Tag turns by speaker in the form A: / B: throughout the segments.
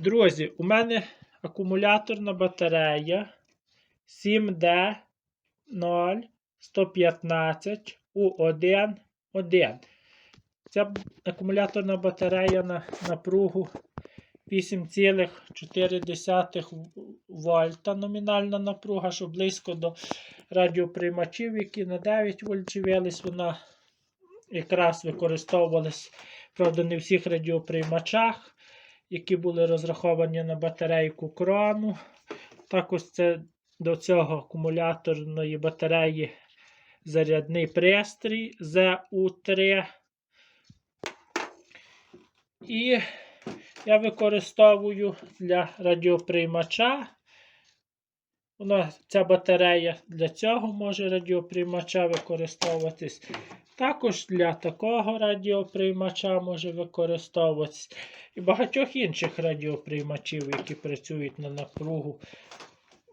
A: Друзі, у мене акумуляторна батарея 7D 0115 U1 1. Ця акумуляторна батарея на напругу 8,4 вольта номінальна напруга, що близько до радіоприймачів, які на 9 вольт живились, вона якраз використовувалась, правда, не в всіх радіоприймачах, які були розраховані на батарейку крону. Також це до цього акумуляторної батареї зарядний пристрій ZU3. І я використовую для радіоприймача. Вона, ця батарея для цього може радіоприймача використовуватись. Також для такого радіоприймача може використовуватись. І багатьох інших радіоприймачів, які працюють на напругу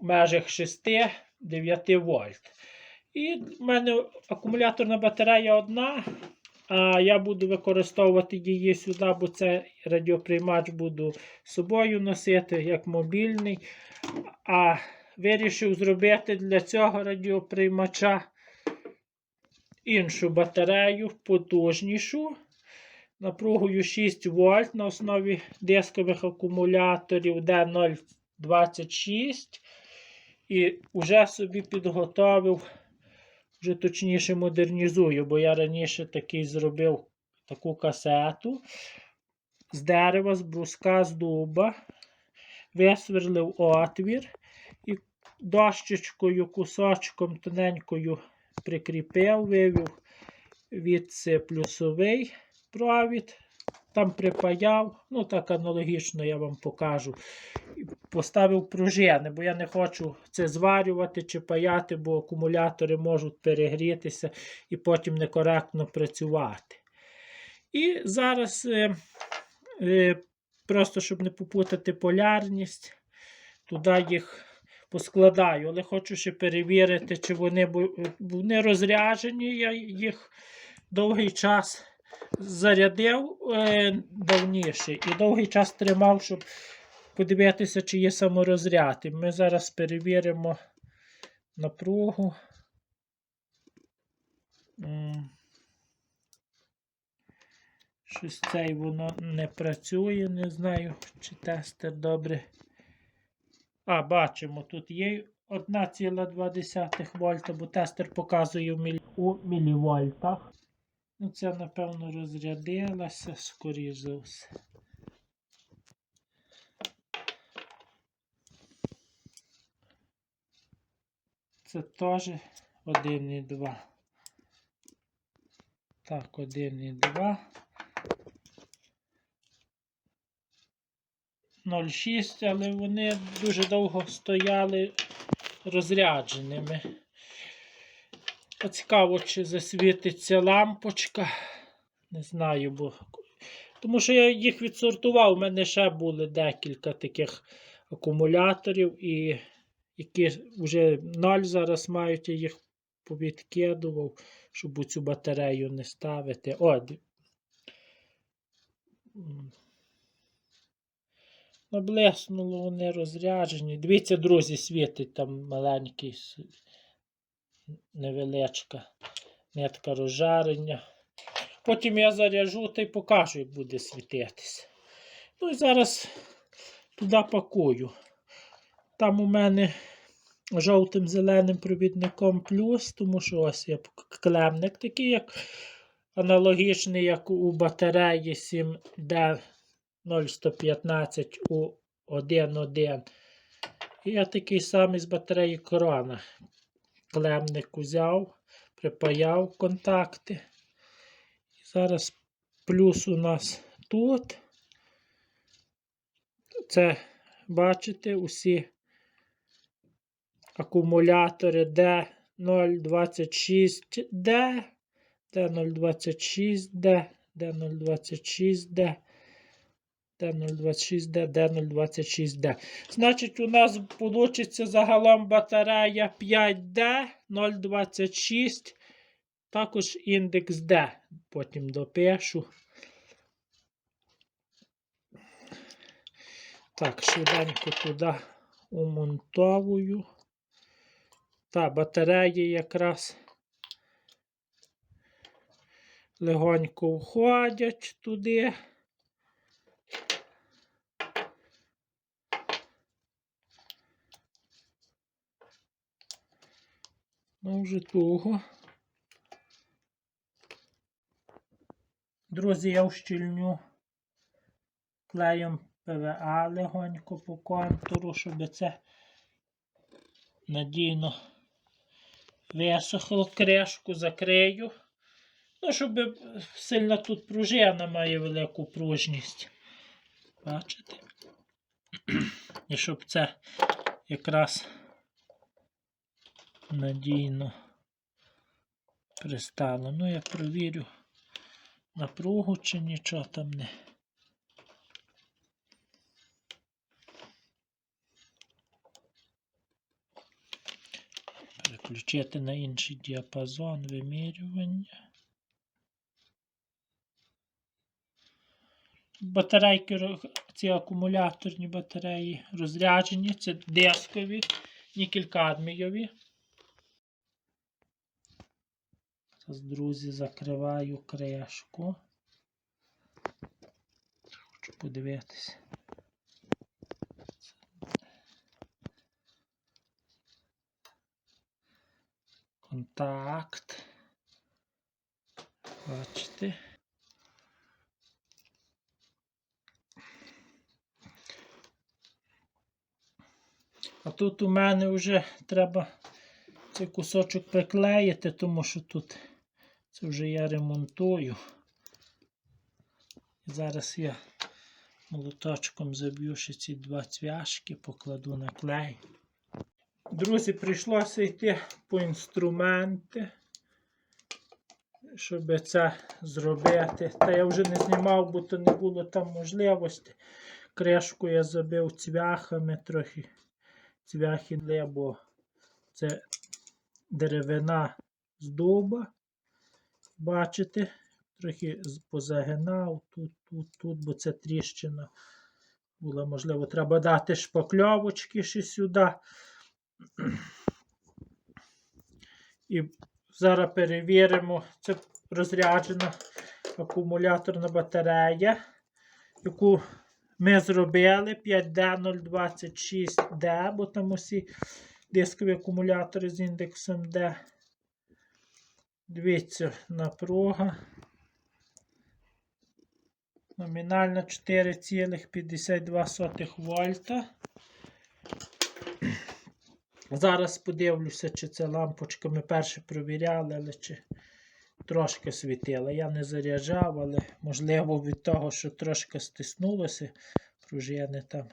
A: в межах 6-9 вольт. І в мене акумуляторна батарея одна. А я буду використовувати її сюди, бо це радіоприймач буду з собою носити як мобільний. А вирішив зробити для цього радіоприймача іншу батарею, потужнішу. Напругою 6 вольт на основі дискових акумуляторів D026. І вже собі підготовив вже точніше модернізую, бо я раніше такий зробив таку касету з дерева, з бруска, з дуба, висверлив отвір і дощечкою, кусочком тоненькою прикріпив, вивів від плюсовий провід. Там припаяв, ну так аналогічно я вам покажу. Поставив пружини, бо я не хочу це зварювати чи паяти, бо акумулятори можуть перегрітися і потім некоректно працювати. І зараз, е, е, просто щоб не попутати полярність, туди їх поскладаю. Але хочу ще перевірити, чи вони, вони розряджені. Я їх довгий час зарядив е, давніше і довгий час тримав, щоб подивитися, чи є саморозряд. І ми зараз перевіримо напругу. Щось цей воно не працює, не знаю, чи тестер добре. А, бачимо, тут є 1,2 вольта, бо тестер показує у мілівольтах. Ну, це, напевно, розрядилася, скоріш за все. Це теж 1,2. Так, 1,2. 0,6, але вони дуже довго стояли розрядженими. Цікаво, чи засвітиться лампочка. Не знаю, бо. Тому що я їх відсортував. У мене ще були декілька таких акумуляторів, і які вже ноль зараз мають, я їх повідкидував, щоб цю батарею не ставити. О, Наблеснуло вони розряджені. Дивіться, друзі, світить там маленький невеличка нитка розжарення. Потім я заряжу та й покажу, як буде світитися. Ну і зараз туди пакую. Там у мене жовтим зеленим провідником плюс, тому що ось є клемник такий, як аналогічний, як у батареї 7D0115 у 1.1. І я такий самий з батареї Корона клемник узяв, припаяв контакти. І зараз плюс у нас тут. Це, бачите, усі акумулятори D026D, D026D, D026D. D026D, D026D. Значить, у нас вийде загалом батарея 5D 026. Також індекс D. Потім допишу. Так, швиденько туди умонтовую. Та, батареї якраз легонько входять туди. Ну, вже туго. Друзі, я вщільню клеєм ПВА легонько по контуру, щоб це надійно висохло, кришку закрию. Ну, щоб сильно тут пружина має велику пружність. Бачите? І щоб це якраз надійно пристало. Ну, я провірю напругу чи нічого там не. Переключити на інший діапазон вимірювання. Батарейки, ці акумуляторні батареї розряджені, це дискові, нікель-кадмійові. Зараз, друзі, закриваю кришку. Хочу подивитися. Контакт. Бачите. А тут у мене вже треба цей кусочок приклеїти, тому що тут це вже я ремонтую. Зараз я молоточком заб'ю ще ці два цвяшки, покладу на клей. Друзі, прийшлося йти по інструменти, щоб це зробити. Та я вже не знімав, бо то не було там можливості. Кришку я забив цвяхами трохи. Цвяхи бо це деревина з дуба. Бачите? Трохи позагинав тут, тут, тут, бо це тріщина була. Можливо, треба дати шпакльовочки ще сюди. І зараз перевіримо. Це розряджена акумуляторна батарея, яку ми зробили 5D026D, бо там усі дискові акумулятори з індексом D. Дивіться, напруга. Номінально 4,52 вольта. Зараз подивлюся, чи це лампочка ми перше провіряли, але чи трошки світила. Я не заряджав, але можливо від того, що трошки стиснулося, пружини там.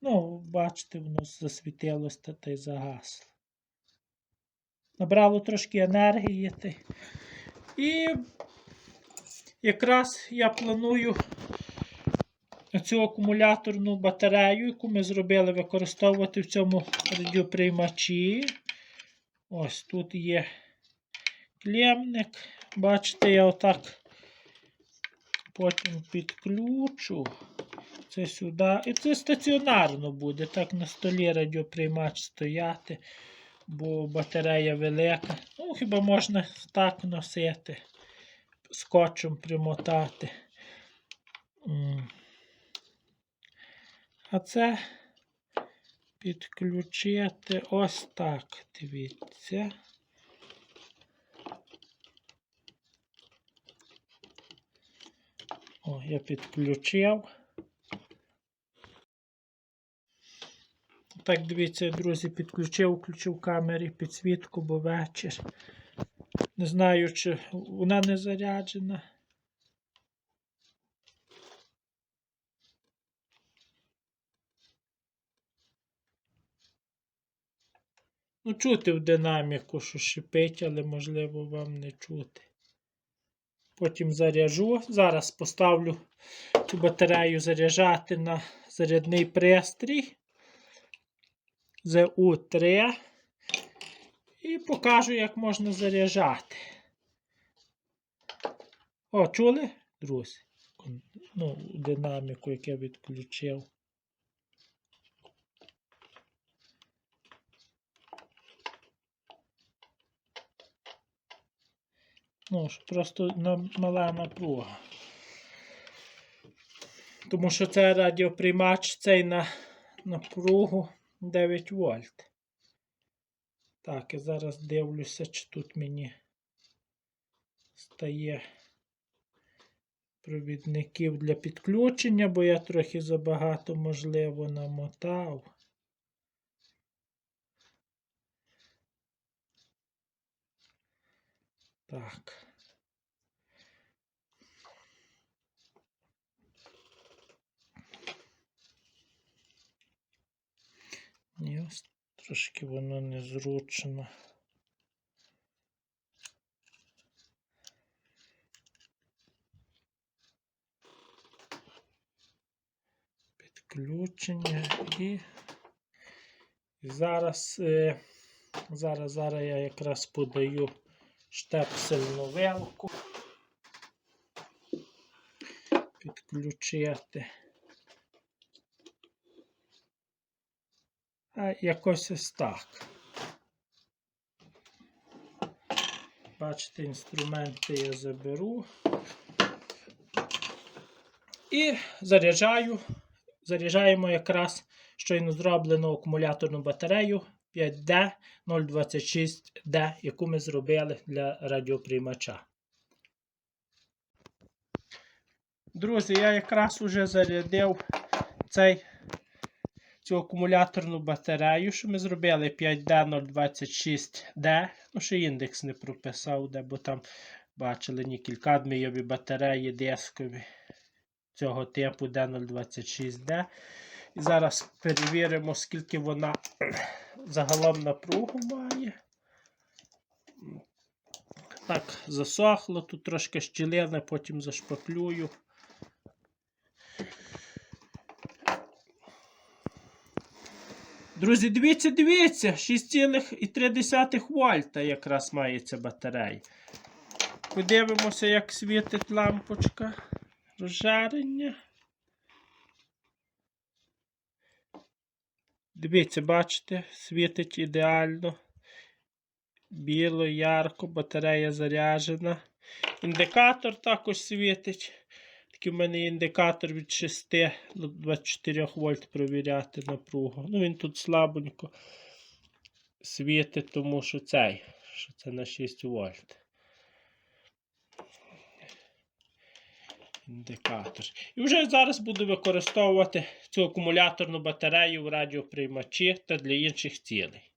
A: Ну, бачите, воно засвітилось та, та й загасло. Набрало трошки енергії. І якраз я планую цю акумуляторну батарею, яку ми зробили, використовувати в цьому радіоприймачі. Ось тут є клемник. Бачите, я отак потім підключу. Це сюди. І це стаціонарно буде. Так на столі радіоприймач стояти, бо батарея велика. Ну, хіба можна так носити, скотчем примотати. А це підключити ось так. Дивіться. О, я підключив. Так, дивіться, друзі, підключив, включив камері підсвітку, бо вечір. Не знаю, чи вона не заряджена. Ну, чути в динаміку, що шипить, але можливо вам не чути. Потім заряжу. Зараз поставлю цю батарею заряджати на зарядний пристрій ZU3 і покажу, як можна заряджати. О, чули, друзі? ну, динаміку, яку я відключив. Ну, просто мала напруга. Тому що це радіоприймач цей на напругу 9 вольт. Так, я зараз дивлюся, чи тут мені стає провідників для підключення, бо я трохи забагато, можливо, намотав. Так. Ні, ось трошки воно незручно. Підключення і, і зараз, е, зараз, зараз я якраз подаю штепсельну вилку. Підключити. Якось ось так. Бачите, інструменти я заберу. І заряджаю. Заряджаємо якраз щойно зроблену акумуляторну батарею 5D 026D, яку ми зробили для радіоприймача. Друзі, я якраз уже зарядив цей, цю акумуляторну батарею, що ми зробили 5D026D. Ну, ще індекс не прописав, де, бо там бачили нікель-кадмійові батареї дискові цього типу D026D. І зараз перевіримо, скільки вона загалом напругу має. Так, засохло, тут трошки щілини, потім зашпаклюю. Друзі, дивіться, дивіться, 6,3 вольта якраз має батарея. Подивимося, як світить лампочка розжарення. Дивіться, бачите, світить ідеально. Біло, ярко, батарея заряджена. Індикатор також світить. Такий в мене є індикатор від 6 до 24 вольт провіряти напругу. Ну, він тут слабенько світить, тому що цей, що це на 6 вольт. Індикатор. І вже зараз буду використовувати цю акумуляторну батарею в радіоприймачі та для інших цілей.